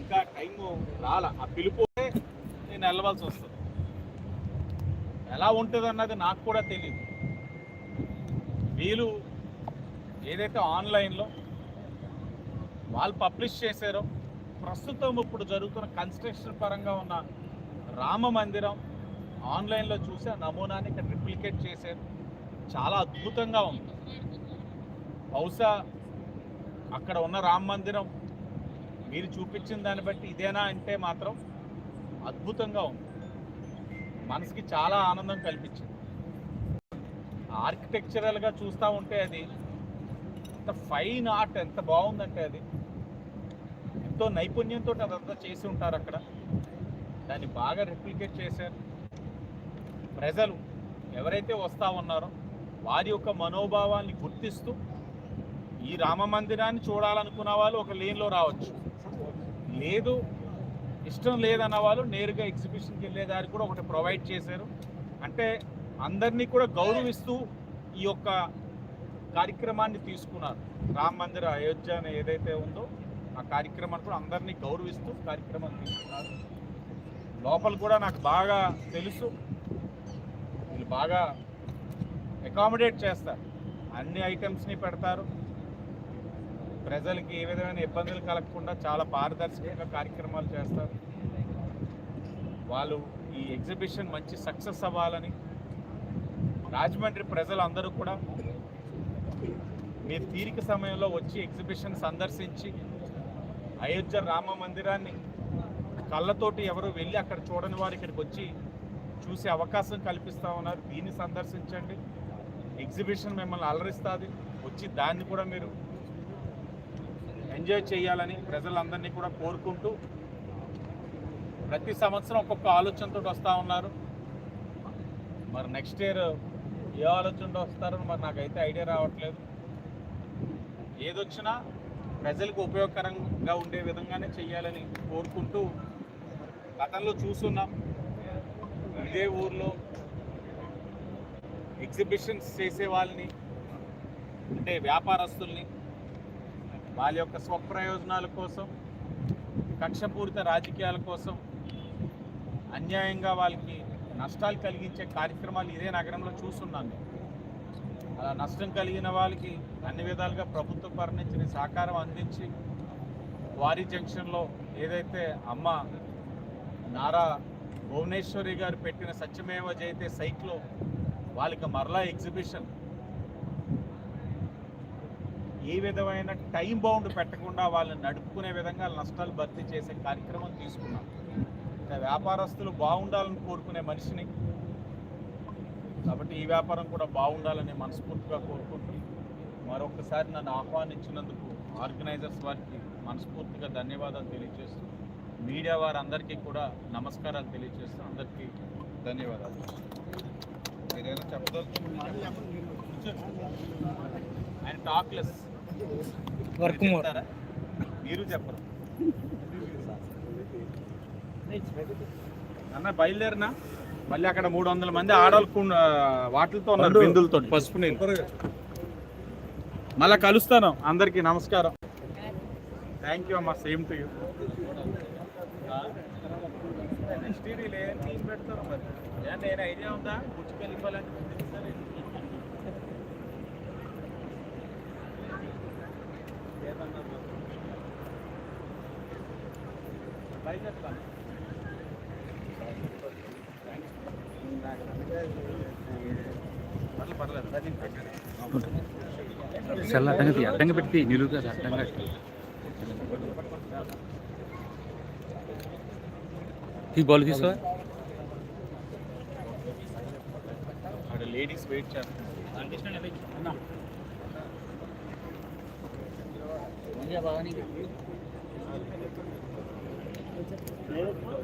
ఇంకా టైము రాల. ఆ పిలిపోతే నేను వెళ్ళవలసి వస్తుంది. ఎలా ఉంటుంది అన్నది నాకు కూడా తెలియదు వీళ్ళు ఏదైతే ఆన్లైన్లో వాళ్ళు పబ్లిష్ చేశారో ప్రస్తుతం ఇప్పుడు జరుగుతున్న కన్స్ట్రక్షన్ పరంగా ఉన్న రామ మందిరం ఆన్లైన్లో చూసి ఆ నమూనాని ఇక్కడ రిప్లికేట్ చేశారు. చాలా అద్భుతంగా ఉంది. బహుశా అక్కడ ఉన్న రామ మందిరం మీరు చూపించిన దాన్ని బట్టి ఇదేనా అంటే మాత్రం అద్భుతంగా ఉంది. మనసుకి చాలా ఆనందం కల్పించింది. ఆర్కిటెక్చరల్గా చూస్తూ ఉంటే అది ఎంత ఫైన్ ఆర్ట్ ఎంత బాగుందంటే అది. ఎంతో నైపుణ్యంతో అదంతా చేసి ఉంటారు అక్కడ. దాన్ని బాగా రిప్లికేట్ చేశారు. ప్రజలు ఎవరైతే వస్తూ ఉన్నారో వారి యొక్క మనోభావాన్ని గుర్తిస్తూ ఈ రామ మందిరాన్ని చూడాలనుకున్న వాళ్ళు ఒక లేన్లో రావచ్చు. లేదు ఇష్టం లేదన్న వాళ్ళు నేరుగా ఎగ్జిబిషన్కి వెళ్ళే దారి కూడా ఒకటి ప్రొవైడ్ చేశారు. అంటే అందరినీ కూడా గౌరవిస్తూ ఈ యొక్క కార్యక్రమాన్ని తీసుకున్నారు. రామ మందిర అయోధ్య అని ఏదైతే ఉందో ఆ కార్యక్రమాన్ని కూడా అందరినీ గౌరవిస్తూ కార్యక్రమాన్ని తీసుకున్నారు. లోపల కూడా నాకు బాగా తెలుసు. వీళ్ళు బాగా అకామిడేట్ చేస్తారు. అన్ని ఐటమ్స్ని పెడతారు. ప్రజలకి ఏ విధమైన ఇబ్బందులు కలగకుండా చాలా పారదర్శకంగా కార్యక్రమాలు చేస్తారు. వాళ్ళు ఈ ఎగ్జిబిషన్ మంచి సక్సెస్ అవ్వాలని రాజమండ్రి ప్రజలందరూ కూడా మీరు తీరిక సమయంలో వచ్చి ఎగ్జిబిషన్ సందర్శించి అయోధ్య రామ మందిరాన్ని కళ్ళతోటి ఎవరు వెళ్ళి అక్కడ చూడని వారు ఇక్కడికి వచ్చి చూసే అవకాశం కల్పిస్తా ఉన్నారు. దీన్ని సందర్శించండి. ఎగ్జిబిషన్ మిమ్మల్ని అలరిస్తుంది. వచ్చి దాన్ని కూడా మీరు ఎంజాయ్ చేయాలని ప్రజలందరినీ కూడా కోరుకుంటూ ప్రతి సంవత్సరం ఒక్కొక్క ఆలోచనతో వస్తూ ఉన్నారు. మరి నెక్స్ట్ ఇయర్ ఏ ఆలోచనతో వస్తారో మరి నాకైతే ఐడియా రావట్లేదు. ఏదొచ్చినా ప్రజలకు ఉపయోగకరంగా ఉండే విధంగానే చేయాలని కోరుకుంటూ గతంలో చూస్తున్నాం ఇదే ఊర్లో ఎగ్జిబిషన్స్ చేసే వాళ్ళని అంటే వ్యాపారస్తుల్ని వాళ్ళ యొక్క స్వప్రయోజనాల కోసం కక్షపూరిత రాజకీయాల కోసం అన్యాయంగా వాళ్ళకి నష్టాలు కలిగించే కార్యక్రమాలు ఇదే నగరంలో చూస్తున్నాను నేను. అలా నష్టం కలిగిన వాళ్ళకి అన్ని విధాలుగా ప్రభుత్వ పరిణించిన సహకారం అందించి వారి జంక్షన్లో ఏదైతే అమ్మ నారా భువనేశ్వరి గారు పెట్టిన సత్యమేవ జయతే సైట్లో వాళ్ళకి మరలా ఎగ్జిబిషన్ ఏ విధమైన టైం బౌండ్ పెట్టకుండా వాళ్ళని నడుపుకునే విధంగా నష్టాలు భర్తీ చేసే కార్యక్రమం తీసుకున్నాం. ఇంకా వ్యాపారస్తులు బాగుండాలని కోరుకునే మనిషిని. కాబట్టి ఈ వ్యాపారం కూడా బాగుండాలని మనస్ఫూర్తిగా కోరుకుంటూ మరొకసారి నన్ను ఆహ్వానించినందుకు ఆర్గనైజర్స్ వారికి మనస్ఫూర్తిగా ధన్యవాదాలు తెలియజేస్తూ మీడియా వారందరికీ కూడా నమస్కారాలు తెలియజేస్తూ అందరికీ ధన్యవాదాలు. మీరేదో చెప్పదలుచుకుంటున్నారు ఆయన టాక్లెస్. Work more. చెప్తారా? మీరు చెప్పరు. అన్న బయలుదేరినా? మళ్ళీ అక్కడ మూడు వందల మంది ఆడవాళ్ళు వాటిలతో ఉన్నారు బిందులతో పసుపు నీళ్ళు. మళ్ళీ కలుస్తాను. అందరికీ నమస్కారం. థ్యాంక్ యూ అమ్మా. Same to you next year పెడతారు మరి? నేను ఐడియా ఉందా? గుర్తుకెళ్ళిపోవాలని బయలుదేరుతాను పర్లేదు పర్లేదు అది నేను పెట్టాను. సెల్ అడ్డంగా తీ అడ్డంగా పెట్టి నిలువుగా అడ్డంగా. ఈ బాల్ తీసుకో. లేడీస్ వెయిట్ చేస్తున్నారు